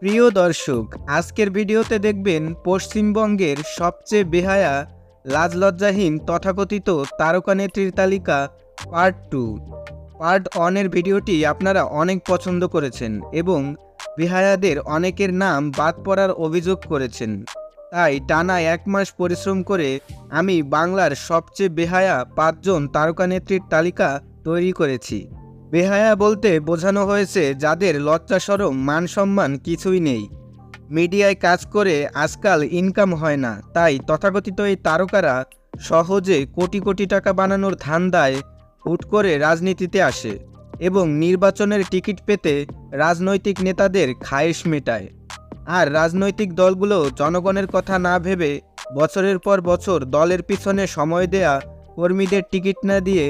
প্রিয় দর্শক, আজকের ভিডিওতে দেখবেন পশ্চিমবঙ্গের সবচেয়ে বেহায়া, লাজলজ্জাহীন তথাকথিত তারকা নেত্রীর তালিকা পার্ট টু পার্ট ওয়ানের ভিডিওটি আপনারা অনেক পছন্দ করেছেন এবং বেহায়াদের অনেকের নাম বাদ পড়ার অভিযোগ করেছেন। তাই টানা এক মাস পরিশ্রম করে আমি বাংলার সবচেয়ে বেহায়া পাঁচজন তারকা নেত্রীর তালিকা তৈরি করেছি। বেহায়া বলতে বোঝানো হয়েছে যাদের লজ্জা সরম, মান সম্মান কিছুই নেই। মিডিয়ায় কাজ করে আজকাল ইনকাম হয় না। তাই তথাকথিত এই তারকারা সহজে কোটি কোটি টাকা বানানোর ধান্দায় হুট করে রাজনীতিতে আসে এবং নির্বাচনের টিকিট পেতে রাজনৈতিক নেতাদের খায়েশ মেটায়। আর রাজনৈতিক দলগুলো জনগণের কথা না ভেবে বছরের পর বছর দলের পিছনে সময় দেয়া কর্মীদের টিকিট না দিয়ে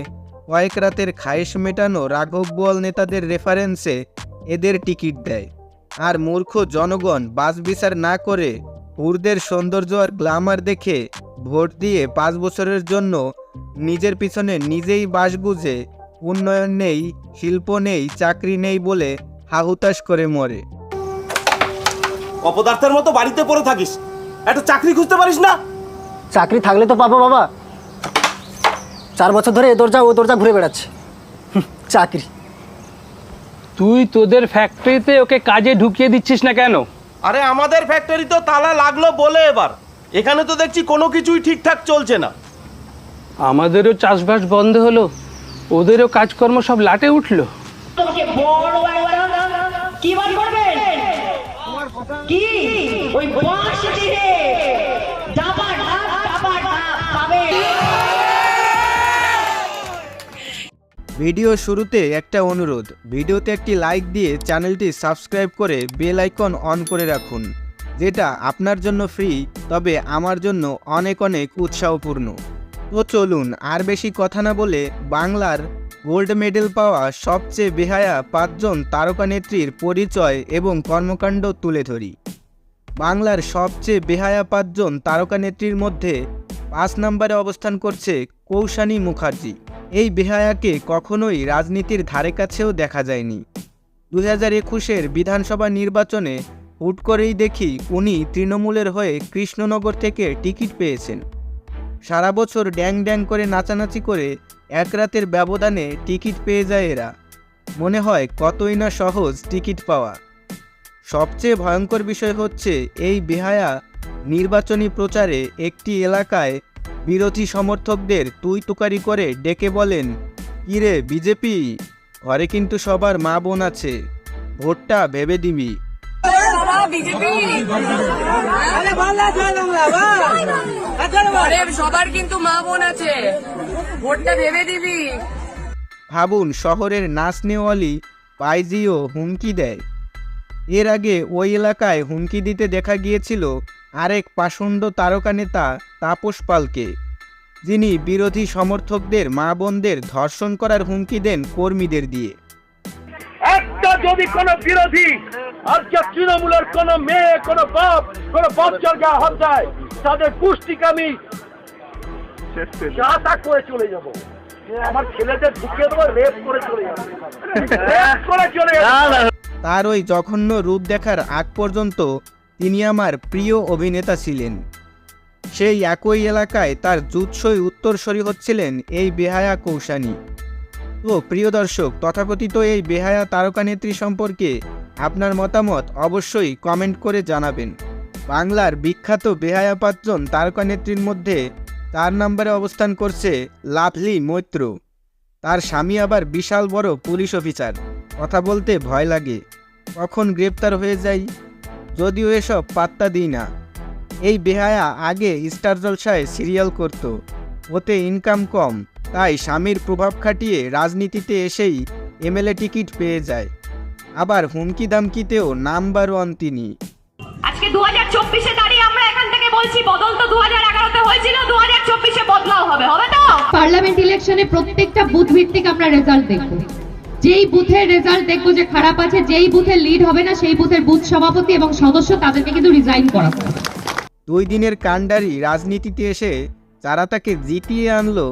কয়েক রাতের খায়েশ মেটানো রাঘব বোয়াল নেতাদের রেফারেন্সে এদের টিকিট দেয়। আর মূর্খ জনগণ বাস বিচার না করে হুরদের সৌন্দর্য আর গ্লামার দেখে ভোট দিয়ে পাঁচ বছরের জন্য নিজের পিছনে নিজেই বাস বুঝে উন্নয়ন নেই শিল্প নেই চাকরি নেই বলে হাহুতাশ করে মরে। অপদার্থের মতো বাড়িতে পড়ে থাকিস। একটা চাকরি খুঁজতে পারিস না? চাকরি থাকলে তো পাবো বাবা। চার বছর ধরে এ দরজা ও দরজা ঘুরে বেড়াচ্ছে। চাকরি। তুই তোদের ফ্যাক্টরিতে ওকে কাজে ঢুকিয়ে দিচ্ছিস না কেন? আরে আমাদের ফ্যাক্টরি তো তালা লাগল বলে এবার। এখানে তো দেখছি কোনো কিছুই ঠিকঠাক চলছে না। আমাদেরও চাষবাস বন্ধ হলো ওদেরও কাজকর্ম সব লাটে উঠল। কি ওই ভিডিও শুরুতে একটা অনুরোধ, ভিডিওতে একটি লাইক দিয়ে চ্যানেলটি সাবস্ক্রাইব করে বেল আইকন অন করে রাখুন, যেটা আপনার জন্য ফ্রি তবে আমার জন্য অনেক অনেক উৎসাহপূর্ণ। তো চলুন, আর বেশি কথা না বলে বাংলার গোল্ড মেডেল পাওয়া সবচেয়ে বেহায়া পাঁচজন তারকা নেত্রীর পরিচয় এবং কর্মকাণ্ড তুলে ধরি। বাংলার সবচেয়ে বেহায়া পাঁচজন তারকা নেত্রীর মধ্যে পাঁচ নম্বরে অবস্থান করছে কৌশানী মুখার্জি। এই বেহায়াকে কখনোই রাজনীতির ধারে কাছেও দেখা যায়নি। দু হাজার একুশের বিধানসভা নির্বাচনে হুট করেই দেখি উনি তৃণমূলের হয়ে কৃষ্ণনগর থেকে টিকিট পেয়েছেন। সারা বছর ড্যাং ড্যাং করে নাচানাচি করে এক রাতের ব্যবধানে টিকিট পেয়ে যায় এরা। মনে হয় কতই না সহজ টিকিট পাওয়া। সবচেয়ে ভয়ঙ্কর বিষয় হচ্ছে এই বেহায়া নির্বাচনী প্রচারে একটি এলাকায় বিরোধী সমর্থকদের তুই তুকারি করে ডেকে বলেন, কিরে বিজেপি? ঘরে কিন্তু সবার মা বোন আছে। ভোটটা ভেবে দিবি। সবার কিন্তু মা বোন আছে ভোটটা ভেবে দিবি ভাবুন, শহরের নাচ নেওয়ালি বাইজিও হুমকি দেয়। এর আগে ওই এলাকায় হুমকি দিতে দেখা গিয়েছিল আরেক পাষণ্ড তারকা নেতা তাপস পালকে যিনি বিরোধী সমর্থকদের মা বোনদের ধর্ষণ করার হুমকি দেন কর্মীদের দিয়ে। একটা যদি কোন বিরোধী আজকে তৃণমূলের কোন মেয়ে কোন বাপ কোন বাচ্চার গা হাত দেয় তাদের পুষ্টিকে আমি যা তা করে চলে যাব। আমার ছেলেদের ঢুকিয়ে দেবো রেপ করে চলে যাব। রেপ করে চলে যাব। তার ওই জঘন্য রূপ দেখার আগ পর্যন্ত তিনি আমার প্রিয় অভিনেতা ছিলেন। সেই একই এলাকায় তার জুৎসই উত্তরসরি হচ্ছিলেন এই বেহায়া কৌশানী। তো প্রিয় দর্শক, তথাকথিত এই বেহায়া তারকা নেত্রী সম্পর্কে আপনার মতামত অবশ্যই কমেন্ট করে জানাবেন। বাংলার বিখ্যাত বেহায়া পাঁচজন তারকা নেত্রীর মধ্যে চার নম্বরে অবস্থান করছে লাভলি মৈত্র। তার স্বামী আবার বিশাল বড় পুলিশ অফিসার। কথা বলতে ভয় লাগে। কখন গ্রেপ্তার হয়ে যাই যদিও এসব পাত্তা দিই না। এই বেহায়া আগে স্টার জলসায় সিরিয়াল করত। ওতে ইনকাম কম তাই স্বামীর প্রভাব খাটিয়ে রাজনীতিতে এসেই এমএলএ টিকিট পেয়ে যায়। আবার হুমকি দামকিতেও নাম্বার ওয়ান তিনি। আজকে দু হাজার চব্বিশে দাঁড়িয়ে আমরা এখান থেকে বলছি বদল তো দু হাজার এগারোতে হয়েছিল দু হাজার চব্বিশে বদলাও হবে হবে তো? পার্লামেন্ট ইলেকশনে প্রত্যেকটা বুথ ভিত্তিক আমরা রেজাল্ট দেখব। যেই বুথের রেজাল্ট দেখব যে খারাপ আছে, যেই বুথের লিড হবে না, সেই বুথের বুথ সভাপতি এবং সদস্য তাদেরকে কিন্তু রিজাইন করাবো দুই দিনের কাণ্ডারি রাজনীতিতে এসে যারা তাকে জিতিয়ে আনলো,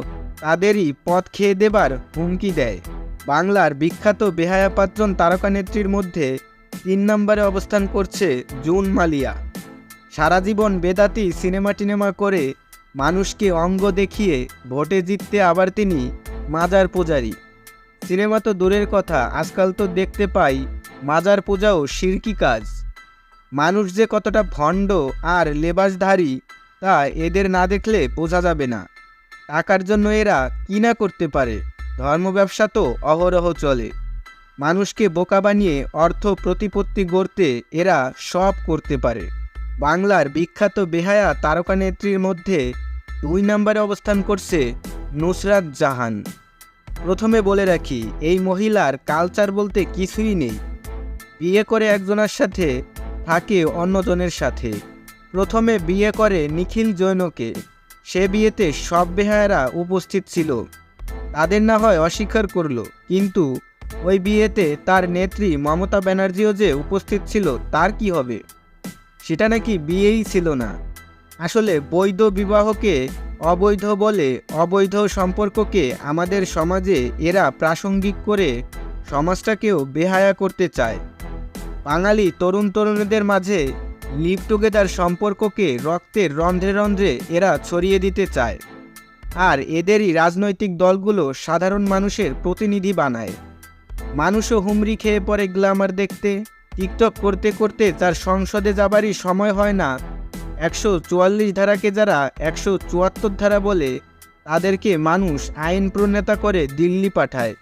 তাদেরই পথ খেয়ে দেবার হুমকি দেয়। বাংলার বিখ্যাত বেহায়া পাঁচজন তারকা নেত্রীর মধ্যে তিন নম্বরে অবস্থান করছে জুন মালিয়া। সারা জীবন বেদাতি সিনেমা টিনেমা করে মানুষকে অঙ্গ দেখিয়ে ভোটে জিততে আবার তিনি মাজার পূজারী। সিনেমা তো দূরের কথা, আজকাল তো দেখতে পাই, মাজার পূজাও শিরকি কাজ। মানুষ যে কতটা ভণ্ড আর লেবাসধারী, তা এদের না দেখলে বোঝা যাবে না। টাকার জন্য এরা কি না করতে পারে, ধর্ম ব্যবসা তো অহরহ চলে। মানুষকে বোকা বানিয়ে অর্থ প্রতিপত্তি গড়তে এরা সব করতে পারে। বাংলার বিখ্যাত বেহায়া তারকা নেত্রীর মধ্যে দুই নম্বরে অবস্থান করছে নুসরাত জাহান। প্রথমে বলে রাখি, এই মহিলার কালচার বলতে কিছুই নেই। বিয়ে করে একজনের সাথে থাকে অন্যজনের সাথে। প্রথমে বিয়ে করে নিখিল জৈনকে। সে বিয়েতে সব বেহায়ারা উপস্থিত ছিল। তাদের না হয় অস্বীকার করল। কিন্তু ওই বিয়েতে তার নেত্রী মমতা ব্যানার্জিও যে উপস্থিত ছিল, তার কি হবে? সেটা নাকি বিয়েই ছিল না। আসলে বৈধ বিবাহকে অবৈধ বলে অবৈধ সম্পর্ককে আমাদের সমাজে এরা প্রাসঙ্গিক করে সমাজটাকেও বেহায়া করতে চায়। বাঙালি তরুণ তরুণীদের মাঝে লিভ টুগেদার সম্পর্ককে রক্তের রন্ধ্রে রন্ধ্রে এরা ছড়িয়ে দিতে চায়। আর এদেরই রাজনৈতিক দলগুলো সাধারণ মানুষের প্রতিনিধি বানায়। মানুষও হুমড়ি খেয়ে পড়ে গ্ল্যামার দেখতে, টিকটক করতে করতে তার সংসদে যাবারই সময় হয় না একশো চুয়াল্লিশ ধারাকে যারা একশো চুয়াত্তর ধারা বলে, তাদেরকে মানুষ আইন প্রণেতা করে দিল্লি পাঠায়।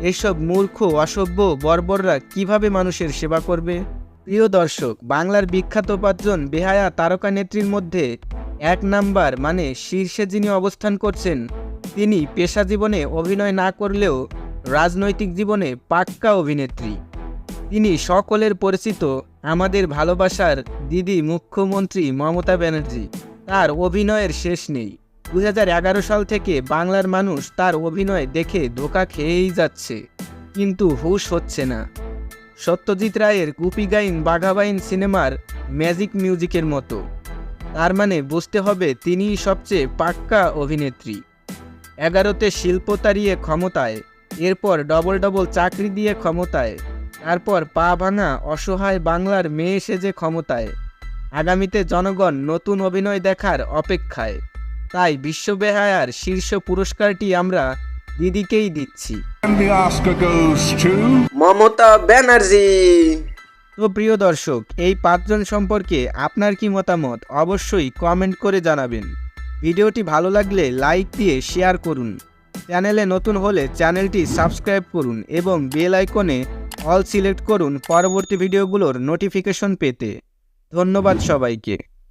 এসব মূর্খ, অসভ্য বর্বররা কীভাবে মানুষের সেবা করবে? প্রিয় দর্শক, বাংলার বিখ্যাত পাঁচজন বেহায়া তারকা নেত্রীর মধ্যে এক নাম্বার মানে শীর্ষে যিনি অবস্থান করছেন, তিনি পেশা জীবনে অভিনয় না করলেও রাজনৈতিক জীবনে পাক্কা অভিনেত্রী। তিনি সকলের পরিচিত আমাদের ভালোবাসার দিদি মুখ্যমন্ত্রী মমতা ব্যানার্জি। তার অভিনয়ের শেষ নেই। দু হাজার এগারো সাল থেকে বাংলার মানুষ তার অভিনয় দেখে ধোকা খেয়েই যাচ্ছে। কিন্তু হুশ হচ্ছে না। সত্যজিৎ রায়ের গুপি গাইন বাঘাবাইন সিনেমার ম্যাজিক মিউজিকের মতো। তার মানে বুঝতে হবে তিনিই সবচেয়ে পাক্কা অভিনেত্রী। এগারোতে শিল্প তাড়িয়ে ক্ষমতায়, এরপর ডবল ডবল চাকরি দিয়ে ক্ষমতায়। তারপর পা ভাঙা অসহায় বাংলার মেয়ে সেজে ক্ষমতায়। আগামীতে জনগণ নতুন অভিনয় দেখার অপেক্ষায়। তাই বিশ্ববেহায়ার শীর্ষ পুরস্কারটি আমরা দিদিকেই দিচ্ছি। মমতা ব্যানার্জি। তো প্রিয় দর্শক এই পাঁচজন সম্পর্কে আপনার কি মতামত অবশ্যই কমেন্ট করে জানাবেন। ভিডিওটি ভালো লাগলে লাইক দিয়ে শেয়ার করুন। চ্যানেলে নতুন হলে চ্যানেলটি সাবস্ক্রাইব করুন এবং বেল আইকনে অল সিলেক্ট করুন পরবর্তী ভিডিওগুলোর নোটিফিকেশন পেতে। ধন্যবাদ সবাইকে।